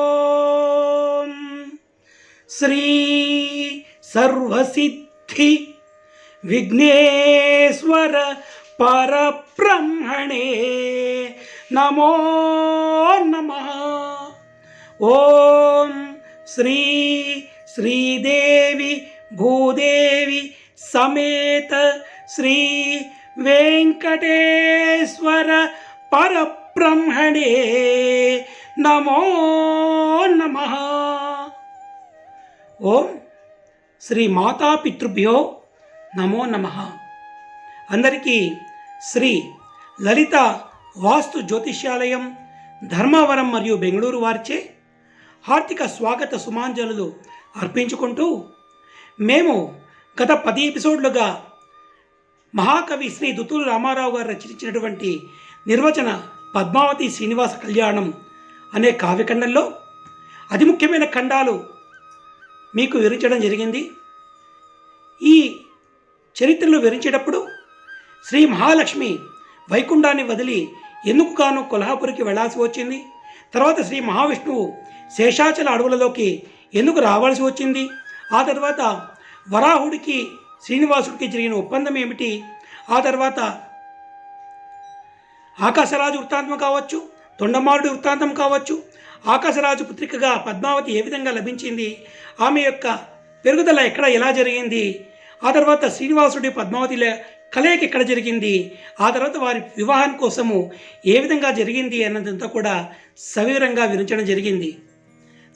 ఓం శ్రీ సర్వసిద్ధి విఘ్నేశ్వర పరబ్రహ్మణే నమో నమ ఓం శ్రీ శ్రీదేవి భూదేవి సమేత శ్రీ వెంకటేశ్వర బ్రహ్మణే నమో నమ ఓం శ్రీ మాతా పితృభ్యో నమో నమ అందరికీ శ్రీ లలిత వాస్తు జ్యోతిష్యాలయం ధర్మవరం మరియు బెంగళూరు వారిచే హార్దిక స్వాగత సుమాంజలులు అర్పించుకుంటూ మేము గత పది ఎపిసోడ్లుగా మహాకవి శ్రీ దుతులు రామారావు గారు రచించినటువంటి నిర్వచన పద్మావతి శ్రీనివాస కళ్యాణం అనే కావ్యఖండంలో అతి ముఖ్యమైన ఖండాలు మీకు వివరించడం జరిగింది. ఈ చరిత్రలు వివరించేటప్పుడు శ్రీ మహాలక్ష్మి వైకుంఠాన్ని వదిలి ఎందుకు గాను కొల్హాపురికి వెళ్ళాల్సి వచ్చింది. తర్వాత శ్రీ మహావిష్ణువు శేషాచల అడవులలోకి ఎందుకు రావాల్సి వచ్చింది? ఆ తర్వాత వరాహుడికి శ్రీనివాసుడికి జరిగిన ఒప్పందం ఏమిటి? ఆ తర్వాత ఆకాశరాజు వృత్తాంతం కావచ్చు తొండమారుడి వృత్తాంతం కావచ్చు. ఆకాశరాజు పుత్రికగా పద్మావతి ఏ విధంగా లభించింది? ఆమె యొక్క పెరుగుదల ఎక్కడ ఎలా జరిగింది? ఆ తర్వాత శ్రీనివాసుడి పద్మావతిల కలయిక ఎక్కడ జరిగింది? ఆ తర్వాత వారి వివాహం కోసము ఏ విధంగా జరిగింది అన్నదంతా కూడా సవివరంగా వివరించడం జరిగింది.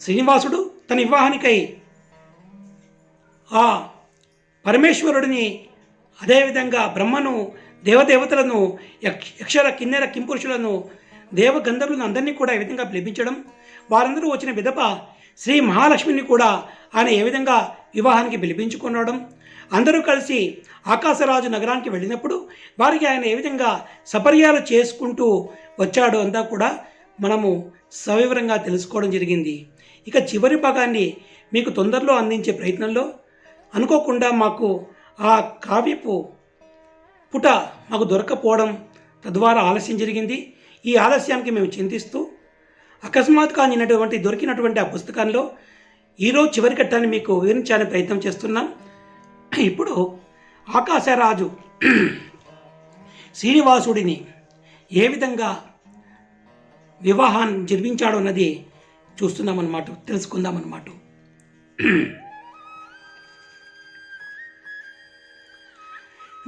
శ్రీనివాసుడు తన వివాహానికై ఆ పరమేశ్వరుడిని అదేవిధంగా బ్రహ్మను దేవదేవతలను యక్ష యక్షర కిన్నెర కింపురుషులను దేవగంధర్వులను అందరినీ కూడా ఈ విధంగా పిలిపించడం వారందరూ వచ్చిన విధప శ్రీ మహాలక్ష్మిని కూడా ఆయన ఏ విధంగా వివాహానికి పిలిపించుకునడం అందరూ కలిసి ఆకాశరాజు నగరానికి వెళ్ళినప్పుడు వారికి ఆయన ఏ విధంగా సపర్యాలు చేసుకుంటూ వచ్చాడు అంతా కూడా మనము సవివరంగా తెలుసుకోవడం జరిగింది. ఇక చివరి భాగాన్ని మీకు తొందరలో అందించే ప్రయత్నంలో అనుకోకుండా మాకు ఆ కావ్యపు పుట మాకు దొరకపోవడం తద్వారా ఆలస్యం జరిగింది. ఈ ఆలస్యానికి మేము చింతిస్తూ అకస్మాత్తుగా అందినటువంటి దొరికినటువంటి ఆ పుస్తకంలో ఈరోజు చివరి ఘట్టాన్ని మీకు వివరించాలని ప్రయత్నం చేస్తున్నాం. ఇప్పుడు ఆకాశరాజు శ్రీనివాసుడిని ఏ విధంగా వివాహాన్ని జరిపించాడో అన్నది చూస్తున్నామన్నమాట తెలుసుకుందామన్నమాట.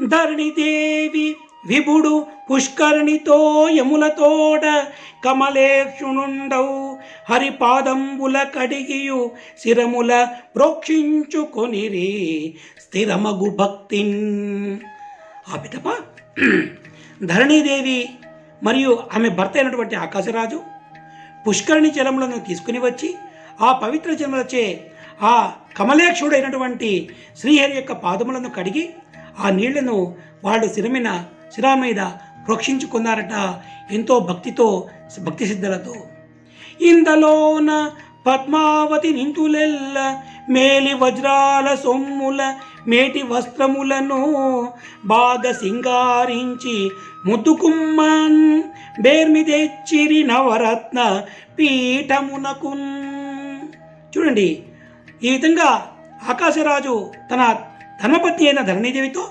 ధరణిదేవి విభుడు పుష్కరిణితో యములతోడ కమలేక్షునుండవు హరిపాదంబుల కడిగియు శిరముల ప్రోక్షించుకొనిరి స్థిరమగు భక్తిన్. ఆ పితప ధరణీదేవి మరియు ఆమె భర్త అయినటువంటి ఆకాశరాజు పుష్కరిణి జలములను తీసుకుని వచ్చి ఆ పవిత్ర జలములచే ఆ కమలేక్షుడైనటువంటి శ్రీహరి యొక్క పాదములను కడిగి ఆ నీళ్ళను వాళ్ళ శిరమిన శిరా మీద ప్రోక్షించుకున్నారట ఎంతో భక్తితో భక్తి సిద్ధులతో ఇందలోన పద్మావతి నింతులెల్ల మేలి వజ్రాల సొమ్ముల మేటి వస్త్రములను బాగా సింగారించి ముద్దుకుమ్మన్ బేర్మి తెచ్చిరి నవరత్న పీఠమునకున్. చూడండి ఈ విధంగా ఆకాశరాజు తన ధర్మపత్ని అయిన ధరణీదేవితో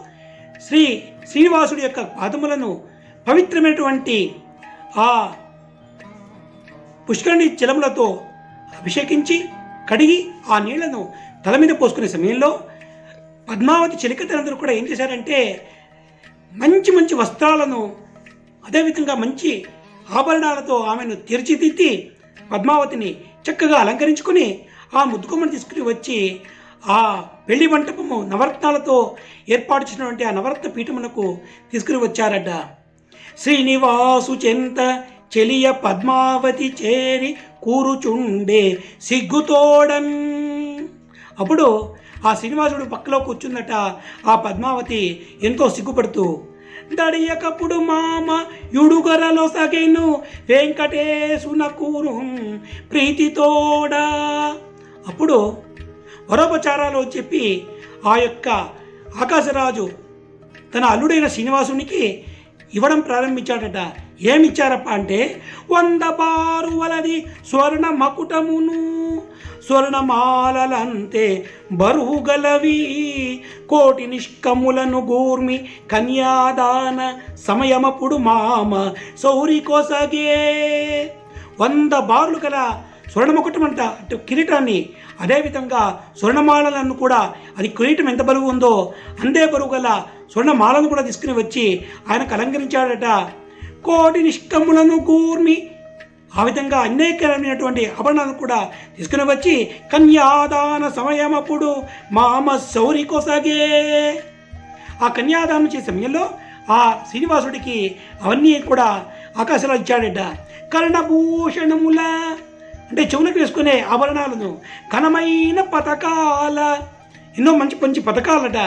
శ్రీ శ్రీనివాసుడి యొక్క పాదములను పవిత్రమైనటువంటి ఆ పుష్కరిణి జలములతో అభిషేకించి కడిగి ఆ నీళ్ళను తల మీద పోసుకునే సమయంలో పద్మావతి చెలికతలందరూ కూడా ఏం చేశారంటే మంచి మంచి వస్త్రాలను అదేవిధంగా మంచి ఆభరణాలతో ఆమెను తీర్చిదిద్ది పద్మావతిని చక్కగా అలంకరించుకుని ఆ ముద్దుకొమ్మను తీసుకుని వచ్చి ఆ పెళ్ళి మంటపము నవరత్నాలతో ఏర్పాటు చేసినటువంటి ఆ నవరత్న పీఠమునకు తీసుకుని వచ్చారట. శ్రీనివాసు చెంత చెలియ పద్మావతి చేరి కూరుచుండే సిగ్గుతోడన్. అప్పుడు ఆ శ్రీనివాసుడు పక్కలో కూర్చుందట. ఆ పద్మావతి ఎంతో సిగ్గుపడుతూ దడియకప్పుడు మామ యుడుగరలో సగెను వెంకటేశునకును ప్రీతితోడా. అప్పుడు వరోపచారాలు చెప్పి ఆ యొక్క ఆకాశరాజు తన అల్లుడైన శ్రీనివాసునికి ఇవ్వడం ప్రారంభించాడట. ఏమిచ్చారప్ప అంటే వంద బారు వలది స్వర్ణ మకుటమును స్వర్ణమాలలంతే బరువు గలవి కోటి నిష్కములను గూర్మి కన్యాదాన సమయమప్పుడు మామ సౌరి కోసగే. వంద బార్లు గల స్వర్ణముకుటమంట అంటే కిరీటాన్ని. అదేవిధంగా స్వర్ణమాలలను కూడా అది కిరీటం ఎంత బరువు ఉందో అంతే బరువు గల స్వర్ణమాలను కూడా తీసుకుని వచ్చి ఆయనకు అలంకరించాడట. కోటి నిష్కములను కూర్మి. ఆ విధంగా అనేకమైనటువంటి ఆభరణాలను కూడా తీసుకుని వచ్చి కన్యాదాన సమయమప్పుడు మామ శౌరి కొసగే. ఆ కన్యాదానం చేసే సమయంలో ఆ శ్రీనివాసుడికి అవన్నీ కూడా ఆకాశంలో ఇచ్చాడట. కర్ణభూషణముల అంటే చెవులకు వేసుకునే ఆభరణాలను. ఘనమైన పథకాల ఎన్నో మంచి మంచి పథకాలట.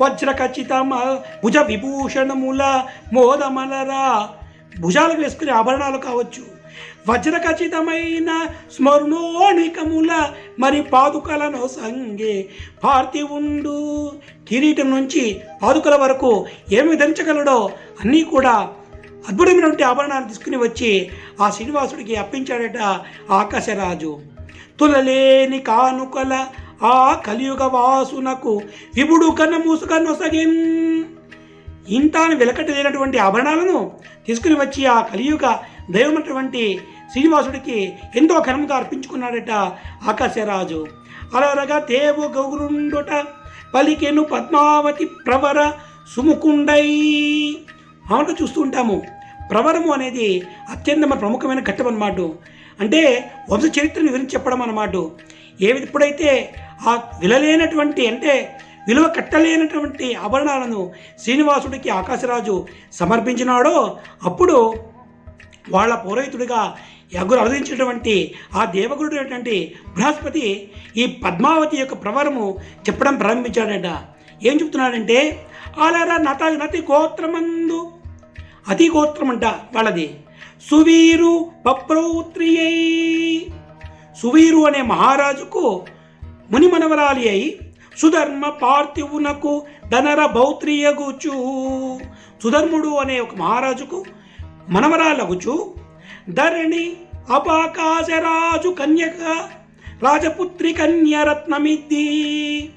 వజ్ర ఖచ్చితమ భుజ విభూషణముల మోదమలరా భుజాలకు వేసుకునే ఆభరణాలు కావచ్చు. వజ్ర ఖచ్చితమైన స్మరణోణికముల మరి పాదుకలను సంగే పార్థివుండు. కిరీటం నుంచి పాదుకల వరకు ఏమి ధరించగలడో అన్నీ కూడా అద్భుతమైనటువంటి ఆభరణాలు తీసుకుని వచ్చి ఆ శ్రీనివాసుడికి అప్పించాడట ఆకాశరాజు. తులలేని కానుకల ఆ కలియుగ వాసునకు విభుడు కన్న మూసుక నొసగిన్ ఇంతాను లేనటువంటి ఆభరణాలను తీసుకుని వచ్చి ఆ కలియుగ దైవమైనటువంటి శ్రీనివాసుడికి ఎంతో ఘనంగా అర్పించుకున్నాడట ఆకాశరాజు. అలరగా దేవు గౌరుండుట పలికెను పద్మావతి ప్రవర సుముకుండై. మామూలుగా చూస్తూ ఉంటాము. ప్రవరము అనేది అత్యంత ప్రముఖమైన ఘట్టం అన్నమాట అంటే వంశ చరిత్రను వివరించి చెప్పడం అన్నమాట ఏ ఎప్పుడైతే ఆ విలలేనటువంటి అంటే విలువ కట్టలేనటువంటి ఆభరణాలను శ్రీనివాసుడికి ఆకాశరాజు సమర్పించినాడో అప్పుడు వాళ్ళ పౌరోహితుడిగా యగురు అవధించినటువంటి ఆ దేవగురుడు అయినటువంటి బృహస్పతి ఈ పద్మావతి యొక్క ప్రవరము చెప్పడం ప్రారంభించాడట. ఏం చెప్తున్నాడంటే ఆలరా నత నతి గోత్రమందు అతి గోత్రం అంట వాళ్ళది. సువీరు పప్రౌత్రియై. సువీరు అనే మహారాజుకు ముని మనవరాలి అయి సుధర్మ పార్థివునకు ధనర భౌత్రియగుచు. సుధర్ముడు అనే ఒక మహారాజుకు మనవరాలగుచు. ధరణి అపాకాశరాజు కన్యక రాజపుత్రి కన్యరత్నమిద్ది.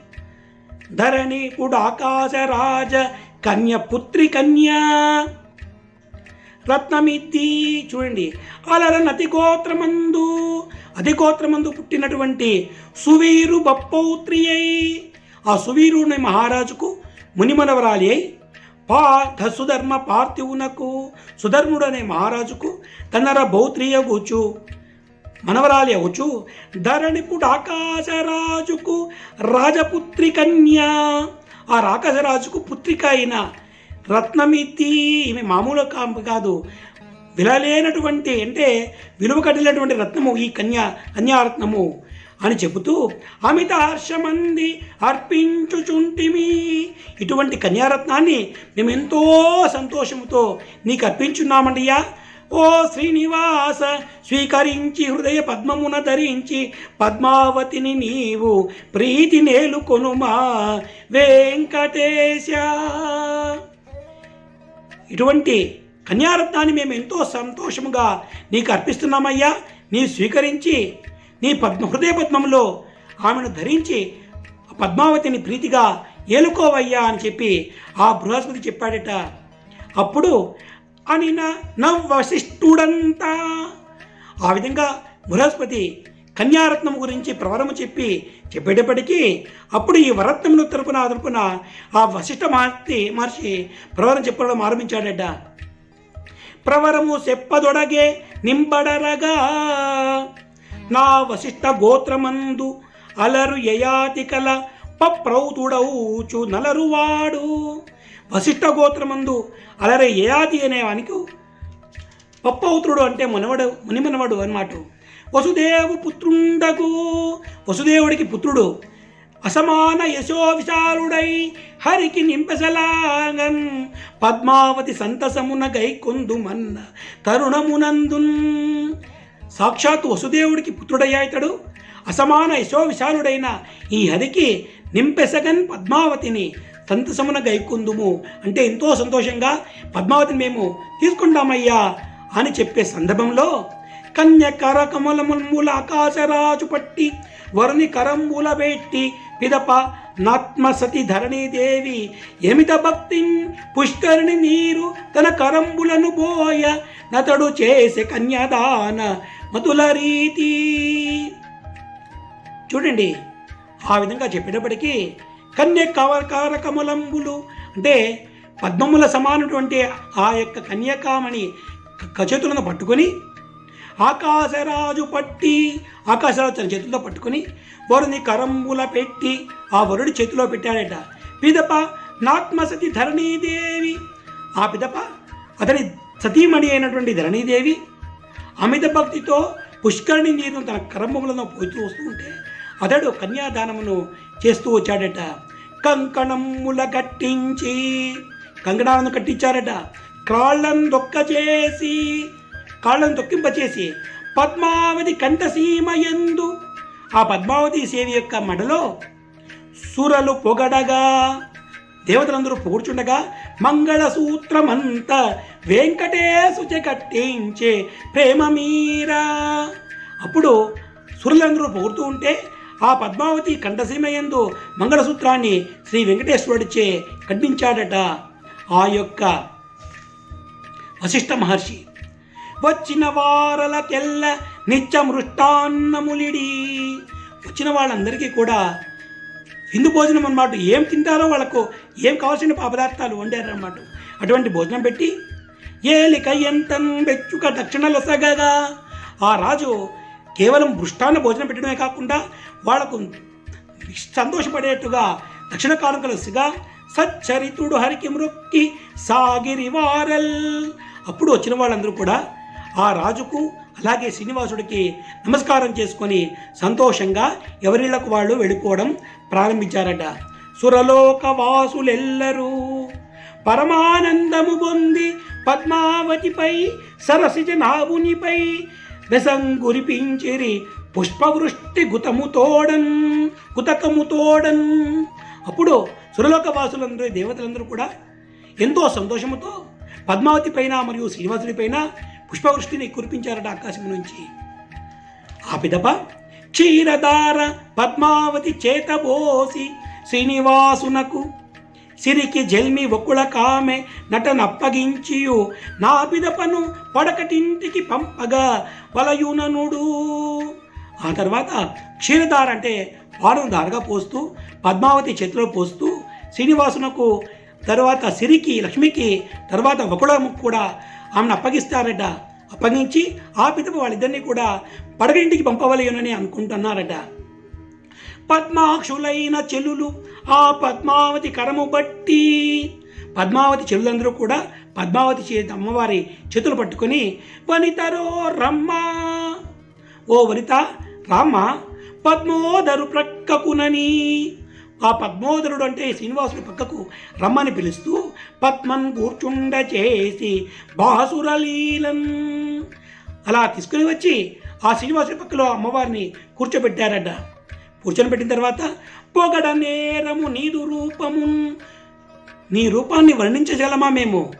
ధరణి ఇప్పుడు ఆకాశరాజ కన్యపుత్రి కన్యా. రత్నమితి చూడండి. అలరన్ అతిగోత్రమందు అధిగోత్రమందు పుట్టినటువంటి సువీరు బప్పౌత్రి అయి ఆ సువీరుని మహారాజుకు మునిమనవరాలి అయి పార్థ సుధర్మ పార్థివునకు సుధర్ముడు అనే మహారాజుకు తనర భౌత్రియగుచు మనవరాలి అవచ్చు ధరణిపుడు ఆకాశరాజుకు రాజపుత్రి కన్యా ఆ రాకాశరాజుకు పుత్రిక అయిన రత్నమితి ఈమె మామూలు కాంప కాదు. విలలేనటువంటి అంటే విలువ కట్టినటువంటి రత్నము ఈ కన్యా కన్యారత్నము అని చెబుతూ అమిత హర్షమంది అర్పించుచుంటిమి. ఇటువంటి కన్యారత్నాన్ని మేము ఎంతో సంతోషముతో నీకు అర్పించున్నామండియా ఓ శ్రీనివాస స్వీకరించి హృదయ పద్మమున ధరించి పద్మావతిని నీవు ప్రీతి నేలుకొనుమా వెంకటేశ. ఇటువంటి కన్యారత్నాన్ని మేము ఎంతో సంతోషముగా నీకు అర్పిస్తున్నామయ్యా. నీ స్వీకరించి నీ పద్మ హృదయ పద్మంలో ఆమెను ధరించి పద్మావతిని ప్రీతిగా ఏలుకోవయ్యా అని చెప్పి ఆ బృహస్పతి చెప్పాడట. అప్పుడు అనిన నవశిష్ఠుడంతా ఆ విధంగా బృహస్పతి కన్యారత్నం గురించి ప్రవరము చెప్పి చెప్పేటప్పటికీ అప్పుడు ఈ వరత్నమును తరపున తరపున ఆ వశిష్ఠ మహర్షి మహర్షి ప్రవరం చెప్పడం ఆరంభించాడట. ప్రవరము చెప్పదొడగే నింబడరగా. నా వశిష్ఠ గోత్రమందు అలరు యయాతి కల పప్రౌతుడవుచు నలరువాడు. వశిష్ఠ గోత్రమందు అలరే యయాతి అనేవానికి పప్పౌత్రుడు అంటే మనవడు మునిమనవడు అన్నమాట. వసుదేవు పుత్రుండకు వసుదేవుడికి పుత్రుడు. అసమాన యశో విశాలుడై హరికి నింపసలాగన్ పద్మావతి సంతసమున గైకొందు మన్న తరుణమునందున్. సాక్షాత్ వసుదేవుడికి పుత్రుడయ్యా ఇతడు. అసమాన యశో విశాలుడైన ఈ హరికి నింపెసగన్ పద్మావతిని సంతసమున గైకుందుము. అంటే ఎంతో సంతోషంగా పద్మావతిని మేము తీసుకుంటామయ్యా అని చెప్పే సందర్భంలో కన్య కర కమలముల ఆకాశరాజు పట్టి వరుని కరంబుల పెట్టి పిదప నాత్మసతి ధరణీదేవి ఎమిత భక్తి పుష్కరిణి నీరు తన కరంబులను బోయ నతడు చేసే కన్యాదాన మతుల రీతి. చూడండి ఆ విధంగా చెప్పేటప్పటికీ కన్య కవకార కమలంబులు అంటే పద్మముల సమానటువంటి ఆ యొక్క కన్యకామణి కచతులను కచేతులను పట్టుకొని ఆకాశరాజు పట్టి ఆకాశరాజు తన చేతుల్లో పట్టుకొని వరుని కరంబుల పెట్టి ఆ వరుడి చేతిలో పెట్టాడట. పిదప నాత్మసతి ధరణీదేవి. ఆ పిదప అతని సతీమణి అయినటువంటి ధరణీదేవి అమిత భక్తితో పుష్కరిణి నీరు తన కరంబములను పోతూ వస్తూ ఉంటే అతడు కన్యాదానమును చేస్తూ వచ్చాడట. కంకణముల కట్టించి కంకణాలను కట్టించారట. కాళ్ళను దొక్క చేసి కాళ్ళను తొక్కింపచేసి పద్మావతి కంఠసీమ ఎందు ఆ పద్మావతి సేవి యొక్క మడలో సురలు పొగడగా దేవతలందరూ పొగుడుచుండగా మంగళసూత్రమంత వెంకటేశుచ కట్టించే ప్రేమ మీరా. అప్పుడు సురులందరూ పొగుడుతూ ఉంటే ఆ పద్మావతి కంఠసీమయందు మంగళసూత్రాన్ని శ్రీ వెంకటేశ్వరుడిచే కట్టించాడట ఆ యొక్క వశిష్ఠ మహర్షి. వచ్చిన వారలకెల్ల నిత్యమృష్టాన్నములిడి. వచ్చిన వాళ్ళందరికీ కూడా విందు భోజనం అన్నమాట. ఏం తింటారో వాళ్ళకు ఏం కావాల్సిన పదార్థాలు వండారన్నమాట. అటువంటి భోజనం పెట్టి ఏలిక ఎంతన్ వెచ్చుక దక్షిణల సగగా. ఆ రాజు కేవలం మృష్టాన్న భోజనం పెట్టడమే కాకుండా వాళ్ళకు సంతోషపడేట్టుగా దక్షిణ కానుకలు సిగా సచ్చరితుడు హరికి మృక్కి సాగిరి వారల్. అప్పుడు వచ్చిన వాళ్ళందరూ కూడా ఆ రాజుకు అలాగే శ్రీనివాసుడికి నమస్కారం చేసుకొని సంతోషంగా ఎవరిళ్ళకు వాళ్ళు వెళ్ళిపోవడం ప్రారంభించారట. సురలోక వాసులెల్లరూ పరమానందము పొంది పద్మావతిపై సరసిజ నావునిపై బెసంగురిపించిరి పుష్పవృష్టి గుతము తోడన్ అప్పుడు సురలోక వాసులందరూ దేవతలందరూ కూడా ఎంతో సంతోషముతో పద్మావతి పైన మరియు శ్రీనివాసుడి పైన పుష్పవృష్టిని కురిపించారట ఆకాశం నుంచి. ఆ పిదప క్షీరధార పద్మావతి చేతబోసి శ్రీనివాసునకు సిరికి జల్మి ఒక్కుల కామె నటనప్పగించియు. నా పిదపను పడకటింటికి పంపగా వలయుననుడు. ఆ తర్వాత క్షీరధార అంటే పాలను దారగా పోస్తూ పద్మావతి చేతిలో పోస్తూ శ్రీనివాసునకు తర్వాత సిరికి లక్ష్మికి తర్వాత వకుళముకు కూడా ఆమెను అప్పగిస్తారట. అప్పగించి ఆ పిదప వాళ్ళిద్దరినీ కూడా పడగంటికి పంపవలేనని అనుకుంటున్నారట. పద్మాక్షులైన చెల్లులు ఆ పద్మావతి కరము బట్టి పద్మావతి చెల్లులందరూ కూడా పద్మావతి చేతి అమ్మవారి చేతులు పట్టుకొని వనితరో రమ్మ ఓ వనిత రామ్మ పద్మోదరు ప్రక్కకునని ఆ పద్మోదరుడు అంటే శ్రీనివాసుడి పక్కకు రమ్మని పిలుస్తూ పద్మం కూర్చుండ చేసి బాసురలీలన్ అలా తీసుకుని వచ్చి ఆ శ్రీనివాసుడి పక్కలో అమ్మవారిని కూర్చోబెట్టారట. కూర్చోబెట్టిన పెట్టిన తర్వాత పొగడ నేరము నీదు రూపము నీ రూపాన్ని వర్ణించగలమా మేము?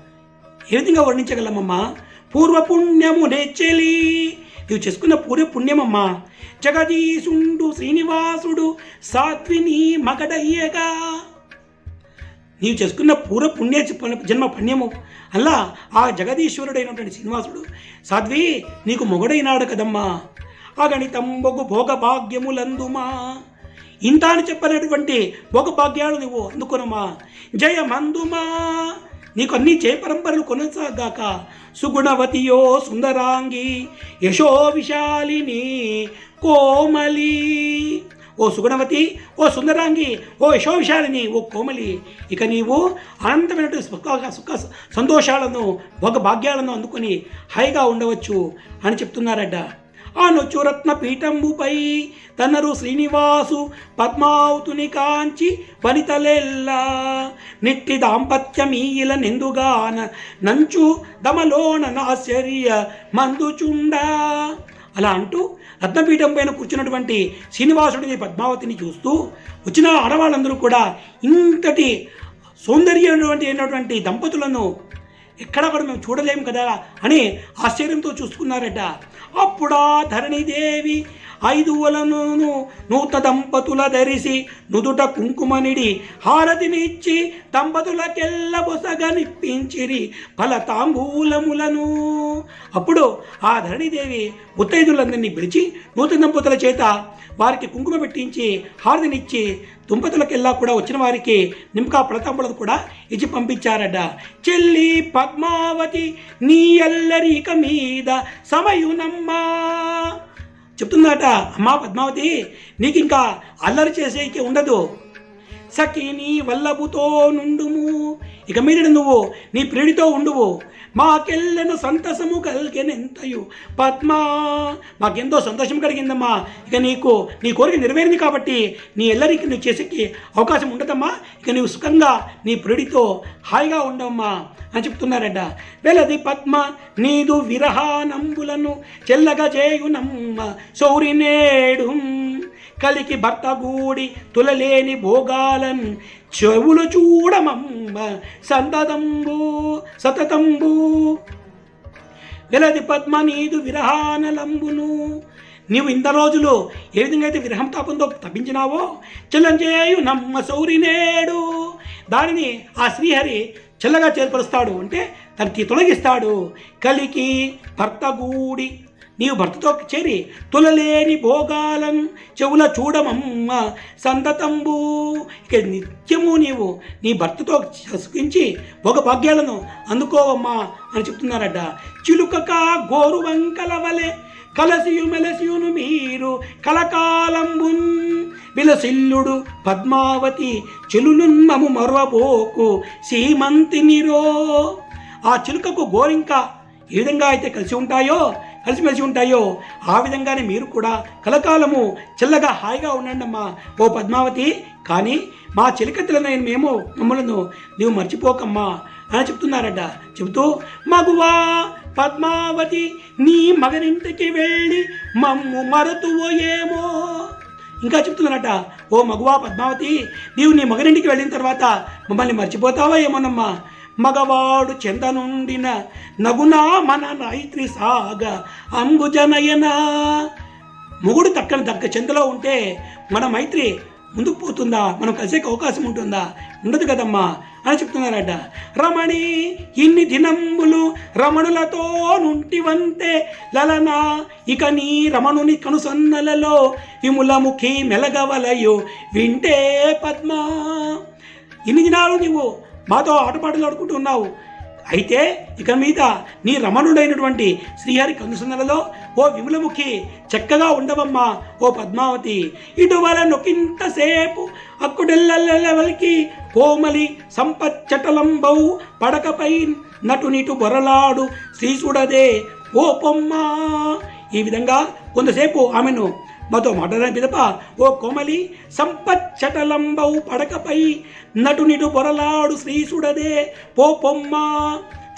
ఏ విధంగా వర్ణించగలమమ్మా? పూర్వపుణ్యము నెచ్చెలి ఇవి చేసుకున్న పూర్వ పుణ్యమమ్మా. జగదీశుండు శ్రీనివాసుడు సాత్విని మగడయ్యగా. నీవు చేసుకున్న పూర్వ పుణ్య జన్మ పుణ్యము. అలా ఆ జగదీశ్వరుడైనటువంటి శ్రీనివాసుడు సాధ్వి నీకు మొగడైనాడు కదమ్మా. ఆ అగణితంబొగు భోగ భాగ్యములందుమా ఇంత అని చెప్పలేటువంటి భోగ భాగ్యాలు నువ్వు అందుకునమా. జయమందుమా. నీకు అన్ని చేపరంపరలు కొనసాగాక సుగుణవతియో సుందరాంగి యశో విశాలిని కోమలి. ఓ సుగుణవతి ఓ సుందరాంగి ఓ యశో విశాలిని ఓ కోమలి. ఇక నీవు అనంతమైనటువంటి సుఖ సుఖ సంతోషాలను భోగ భాగ్యాలను అందుకొని హాయిగా ఉండవచ్చు అని చెప్తున్నారట. అనుచురత్న పీఠంబుపై తనరు శ్రీనివాసు పద్మావతుని కాంచి వనితలెల్లా. నిట్టి దాంపత్యమీల నిందుగాన నంచు దమలోన నాశ్చర్య మందుచుండా. అలా అంటూ రత్నపీఠం పైన కూర్చున్నటువంటి శ్రీనివాసుడిని పద్మావతిని చూస్తూ వచ్చిన ఆడవాళ్ళందరూ కూడా ఇంతటి సౌందర్యమైనటువంటి అయినటువంటి దంపతులను ఎక్కడా కూడా మేము చూడలేము కదా అని ఆశ్చర్యంతో చూసుకున్నారట. అప్పుడా ధరణిదేవి ఐదు నూత దంపతుల ధరిసి నుదుట కుంకుమనిడి హారతినిచ్చి దంపతులకెల్ల బొసగనిప్పించిరి ఫల తాంబూలములను అప్పుడు ఆ ధరణిదేవి ముత్తైదులందరినీ పిలిచి నూతన దంపతుల చేత వారికి కుంకుమ పెట్టించి హారతినిచ్చి దుంపతులకెల్లా కూడా వచ్చిన వారికి నింకా పడతంబులను కూడా ఇచ్చి పంపించారట. చెల్లి పద్మావతి నీ అల్లరిక మీద సమయునమ్మా. చెప్తుందట అమ్మా పద్మావతి నీకు ఇంకా అల్లరి చేసేకి ఉండదు. సఖి నీ వల్లభుతో నుండుము. ఇక మీద నువ్వు నీ ప్రియుడితో ఉండువు. మాకెళ్ళను సంతసము కలిగెనెంతయు? పద్మా మాకెంతో సంతోషం కలిగిందమ్మా. ఇక నీకు నీ కోరిక నెరవేరింది కాబట్టి నీ ఎల్లరికి నువ్వు చేసేకి అవకాశం ఉండదమ్మా. ఇక నీవు సుఖంగా నీ ప్రియుడితో హాయిగా ఉండమ్మా అని చెప్తున్నారట. వెలది పద్మ నీదు విరహానంబులను చెల్లగా చేయునమ్మ సౌరి నేడు కలికి భర్త గూడి తులలేని భోగాలన్. చెవులు చూడమమ్మ సంతతంబు సతతంబు. వెలది పద్మ నీదు విరహానలంబును. నీవు ఇంత రోజులు ఏ విధంగా అయితే విరహం తాపంతో తప్పించినావో చెల్లంచేయు నమ్మ సౌరినేడు దానిని ఆ శ్రీహరి చల్లగా చేర్పరుస్తాడు. అంటే తనకి తొలగిస్తాడు. కలికి భర్త గూడి నీవు భర్తతో చేరి తులలేని భోగాలను చెవుల చూడమమ్మ సంతతంబు. ఇక నిత్యము నీవు నీ భర్తతో సుఖించి భోగ భాగ్యాలను అందుకోవమ్మా అని చెప్తున్నారట. చిలుకక గోరు వలె కలసియు మెలసియును మీరు కలకాలంబున్. విలసిల్లుడు పద్మావతి చెలులున్నము మరవబోకు సీమంతినిరో. ఆ చిలుకకు గోరింక ఏ విధంగా అయితే కలిసి ఉంటాయో కలిసిమెలిసి ఉంటాయో? ఆ విధంగానే మీరు కూడా కలకాలము చల్లగా హాయిగా ఉండండి అమ్మా ఓ పద్మావతి కానీ మా చెలికత్తెలనైన మేము మమ్మలను నీవు మర్చిపోకమ్మా అని చెప్తున్నారట. చెబుతూ మగువా పద్మావతి నీ మగనింటికి వెళ్ళి మమ్ము మరతువో ఏమో? ఇంకా చెప్తున్నారట. ఓ మగువా పద్మావతి నీవు నీ మగనింటికి వెళ్ళిన తర్వాత మమ్మల్ని మర్చిపోతావా ఏమోనమ్మా? మగవాడు చెందనుండిన నగునా మన నైత్రి సాగ అంబుజనయన. మొగుడు తక్కని దక్క చెంతలో ఉంటే మన మైత్రి ముందుకు పోతుందా? మనం కలిసేకి అవకాశం ఉంటుందా? ఉండదు కదమ్మా అని చెప్తున్నారట. రమణి ఇన్ని దినంబులు రమణులతో నుంటివంతే లలనా ఇక నీ రమణుని కనుసన్నలలో విములముఖి మెలగవలయు. వింటే పద్మ. ఇన్ని దినాలు నీవు మాతో ఆటపాటలు ఆడుకుంటూ ఉన్నావు. అయితే ఇక మీద నీ రమణుడైనటువంటి శ్రీహరి కనుసన్నలలో ఓ విమలముఖి చక్కగా ఉండవమ్మా ఓ పద్మావతి. ఇటువల నొకింతసేపు అక్కుడెల్లెల్లవలికి కోమలి సంపచ్చటలంబౌ పడకపై నటునిటు బొరలాడు శ్రీసుడదే ఓ పొమ్మ ఈ విధంగా కొంతసేపు ఆమెను మాతో మాట్లాడిన పిదప. ఓ కోమలి సంపచ్చటలంబౌ పడకపై నటునిటు పొరలాడు శ్రీసుడదే పో పొమ్మ.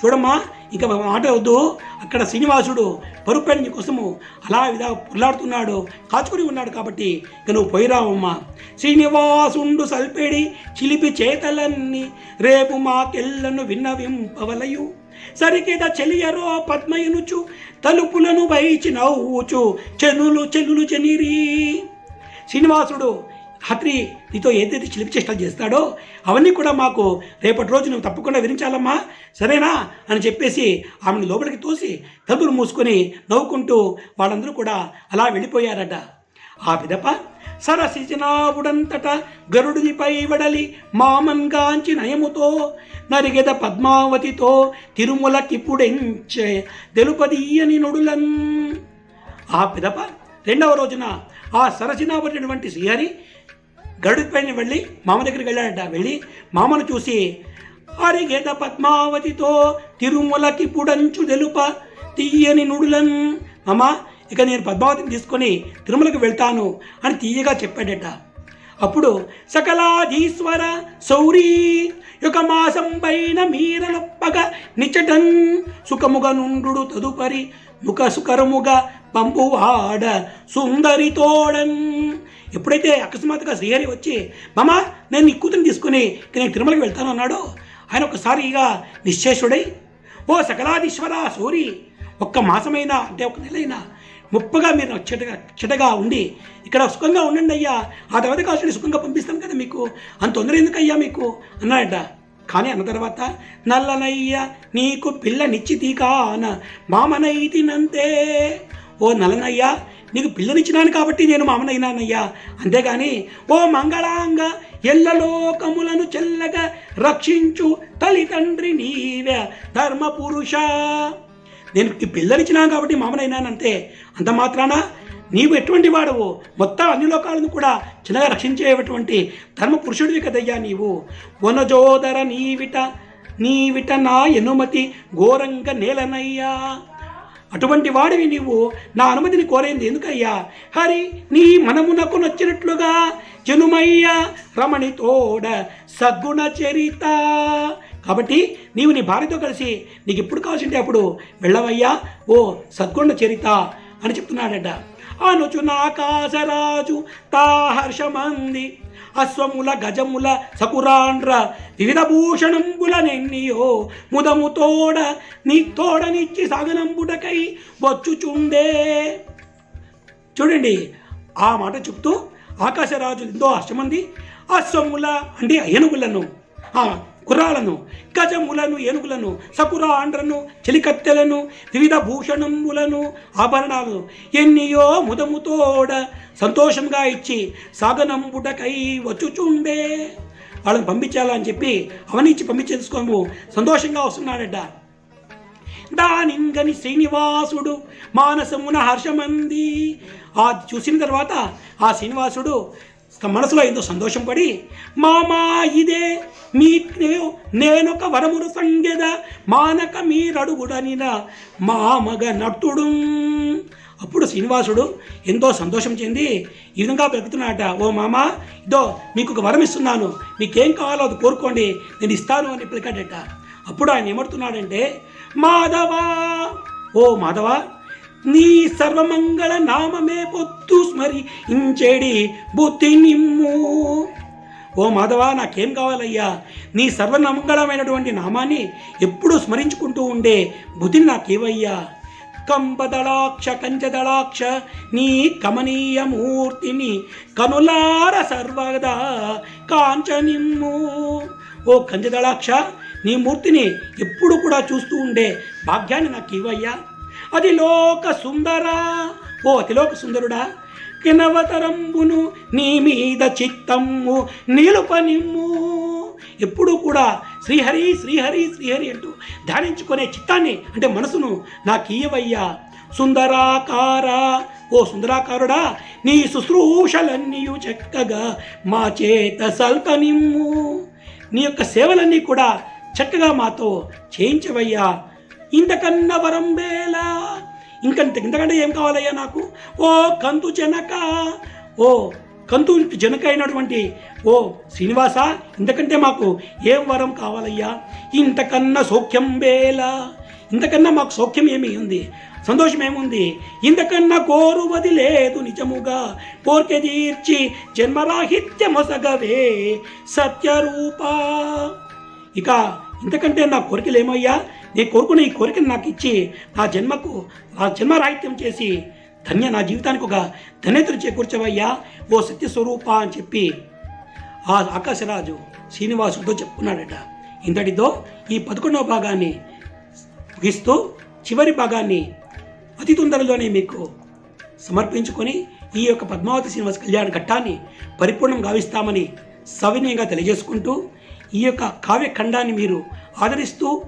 చూడమ్మా ఇక మాట వద్దు. అక్కడ శ్రీనివాసుడు పరుపెన్ని కోసము అలా విధా పొల్లాడుతున్నాడు కాచుకుని ఉన్నాడు కాబట్టి ఇక నువ్వు పోయిరావమ్మా శ్రీనివాసుండు సల్పేడి చిలిపి చేతలన్నీ రేపు మాకెళ్ళను విన్నవింపవలయు. సరికిద చెలియరో పద్మయునుచు తలుపులను వహించి నవ్వుచు చెనులు చెనులు చెనిరి. శ్రీనివాసుడు రాత్రి నీతో ఏదైతే చిలిపి చేష్టలు చేస్తాడో అవన్నీ కూడా మాకు రేపటి రోజు నువ్వు తప్పకుండా విరించాలమ్మా సరేనా? అని చెప్పేసి ఆమెను లోపలికి తోసి తలుపులు మూసుకొని నవ్వుకుంటూ వాళ్ళందరూ కూడా అలా వెళ్ళిపోయారట. ఆ పిదప సరసిజనావుడంతట గరుడునిపై వడలి మామంగాంచి నయముతో నరిగెద పద్మావతితో తిరుమలకిప్పుడెంచే తెలుపదీయని నుడులన్ ఆ పిదప రెండవ రోజున ఆ సరసినాబడినటువంటి శ్రీహరి గరుడిపైన వెళ్ళి మామ దగ్గరికి వెళ్ళాడట. వెళ్ళి మామను చూసి అరిగెద పద్మావతితో తిరుమలకి పుడంచు తెలుప తీయని నుడులన్ అమ్మా ఇక నేను పద్మావతిని తీసుకొని తిరుమలకు వెళ్తాను అని తీయగా చెప్పాడట. అప్పుడు సకలాధీశ్వర సౌరీ యొక్క మాసం పైన మీరలప్పగా నిచటన్ సుఖముగా నుండు తదుపరి ముఖ సుకరముగా పంపువాడ సుందరితోడన్ ఎప్పుడైతే అకస్మాత్తుగా శ్రీహరి వచ్చి మామ నేను నీ కూతురిని తీసుకుని నేను తిరుమలకి వెళ్తాను అన్నాడు ఆయన ఒకసారి ఇక నిశ్చేషుడై ఓ సకలాధీశ్వర సూరి ఒక్క మాసమైనా అంటే ఒక నెలైనా ముప్పగా మీరు నాకు చెటగా చెటగా ఉండి ఇక్కడ సుఖంగా ఉండండి అయ్యా. ఆ తర్వాత కాసుని సుఖంగా పంపిస్తాను కదా మీకు. అంత తొందర ఎందుకు అయ్యా మీకు? అన్నాడట. కానీ అన్న తర్వాత నల్లనయ్య నీకు పిల్లనిచ్చి కాన మామనైతినంతే. ఓ నల్లనయ్య నీకు పిల్లనిచ్చినాను కాబట్టి నేను మామనైనానయ్యా. అంతేగాని ఓ మంగళాంగ ఎల్లలోకములను చెల్లగా రక్షించు తల్లిదండ్రి నీవే ధర్మ నేను ఈ పిల్లనిచ్చినాను కాబట్టి మామనైనానంటే అంత మాత్రాన నీవు ఎటువంటి వాడవు. మొత్తం అన్ని లోకాలను కూడా చిన్నగా రక్షించేటువంటి ధర్మ పురుషుడివి కదయ్యా నీవు. వనజోదర నీవిట నీవిట నా ఎనుమతి ఘోరంగా నేలనయ్యా. అటువంటి వాడివి నీవు. నా అనుమతిని కోరేంది ఎందుకయ్యా? హరి నీ మనమునకు నచ్చినట్లుగా జనుమయ్య రమణి తోడ సద్గుణ చరిత. కాబట్టి నీవు నీ భార్యతో కలిసి నీకు ఎప్పుడు కావాల్సింటే అప్పుడు వెళ్ళవయ్యా. ఓ సద్గుణ చరిత అని చెప్తున్నాడట. అనుచునాకాశరాజు తా హర్షమంది అశ్వముల గజముల సకురాండ్ర వివిధ భూషణంబుల నెన్నియో ముదము తోడ నీ తోడనిచ్చి సాగనంబుటకై వచ్చుచుండే చూడండి ఆ మాట చెప్తూ ఆకాశరాజు ఎంతో హర్షమంది అశ్వముల అంటే ఏనుగులను కుర్రాలను గజములను ఏనుగులను సకురాండ్రను చెలికత్తెలను వివిధ భూషణములను ఆభరణాలను ఎన్నియో ముదముతోడ సంతోషంగా ఇచ్చి సాగనంబుటకై వచ్చుచుండే. వాళ్ళని పంపించాలని చెప్పి అవనిచ్చి ఇచ్చి పంపించేసుకోము. సంతోషంగా వస్తున్నాడట. దానింగని శ్రీనివాసుడు మానసమున హర్షమంది. ఆ చూసిన తర్వాత ఆ శ్రీనివాసుడు మనసులో ఎంతో సంతోషం పడి మామా ఇదే మీ నేనొక వరమును సంగెద మానక మీరడుగుడనిన మామగ నటుడు. అప్పుడు శ్రీనివాసుడు ఎంతో సంతోషం చెంది ఈ విధంగా బ్రతుకుతున్నాట ఓ మామ ఇదో మీకు ఒక వరం ఇస్తున్నాను. మీకేం కావాలో అది కోరుకోండి. నేను ఇస్తాను అని పలికాడట అప్పుడు ఆయన ఏమడుతున్నాడంటే మాధవా ఓ మాధవ నీ సర్వమంగళ నామమే పొత్తు స్మరి ఇంచెడి బుద్ధి నిమ్ము. ఓ మాధవ నాకేం కావాలయ్యా? నీ సర్వమంగళమైనటువంటి నామాన్ని ఎప్పుడూ స్మరించుకుంటూ ఉండే బుద్ధిని నాకేవయ్యా? కంబదళాక్ష కంచదళాక్ష నీ కమనీయ మూర్తిని కనులార సర్వదా కాంచనిమ్ము ఓ కంచదళాక్ష నీ మూర్తిని ఎప్పుడు కూడా చూస్తూ ఉండే భాగ్యాన్ని నాకు ఇవ్వయ్యా అది లోక సుందరా. ఓ అతిలోక సుందరుడా. కినవతరంబును నీ మీద చిత్తమ్ము నిలుపనిమ్ము ఎప్పుడూ కూడా శ్రీహరి శ్రీహరి శ్రీహరి అంటూ ధ్యానించుకునే చిత్తాన్ని అంటే మనసును నాకు ఇయ్యవయ్యా సుందరాకార. ఓ సుందరాకారుడా నీ శుశ్రూషలన్నీయు చక్కగా మా చేత సల్తనిమ్ము నీ యొక్క సేవలన్నీ కూడా చక్కగా మాతో చేయించవయ్యా. ఇంతకన్నా వరం బేలా. ఇంకంత ఇంతకంటే ఏం కావాలయ్యా నాకు? ఓ కంతు జనక. ఓ కంతు జనక అయినటువంటి ఓ శ్రీనివాస ఇంతకంటే మాకు ఏం వరం కావాలయ్యా? ఇంతకన్నా సౌఖ్యం బేలా. ఇంతకన్నా మాకు సౌఖ్యం ఏమి ఉంది? సంతోషం ఏముంది? ఇంతకన్నా కోరువది లేదు నిజముగా. కోరిక తీర్చి జన్మరాహిత్యమొసగవే సత్యరూపా. ఇక ఇంతకంటే నా కోరికలు ఏమయ్యా నేను కోరుకున్న ఈ కోరికను నాకు ఇచ్చి నా జన్మకు నా జన్మరాహిత్యం చేసి ధన్య నా జీవితానికి ఒక ధన్యతను చేకూర్చవయ్యా. ఓ సత్య స్వరూప అని చెప్పి ఆ ఆకాశరాజు శ్రీనివాసుడితో చెప్పుకున్నాడట. ఇంతటితో ఈ పదకొండవ భాగాన్ని ముగిస్తూ చివరి భాగాన్ని అతి తొందరలోనే మీకు సమర్పించుకొని ఈ యొక్క పద్మావతి శ్రీనివాస కళ్యాణ ఘట్టాన్ని పరిపూర్ణం గావిస్తామని సవినయంగా తెలియజేసుకుంటూ ఈ యొక్క కావ్యఖండాన్ని మీరు ఆదరిస్తూ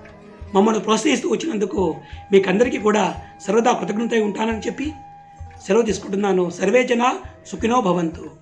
మమ్మల్ని ప్రోత్సహిస్తూ వచ్చినందుకు మీకు అందరికీ కూడా సర్వదా కృతజ్ఞత ఉంటానని చెప్పి సెలవు తీసుకుంటున్నాను. సర్వే జన సుఖినో భవంతు.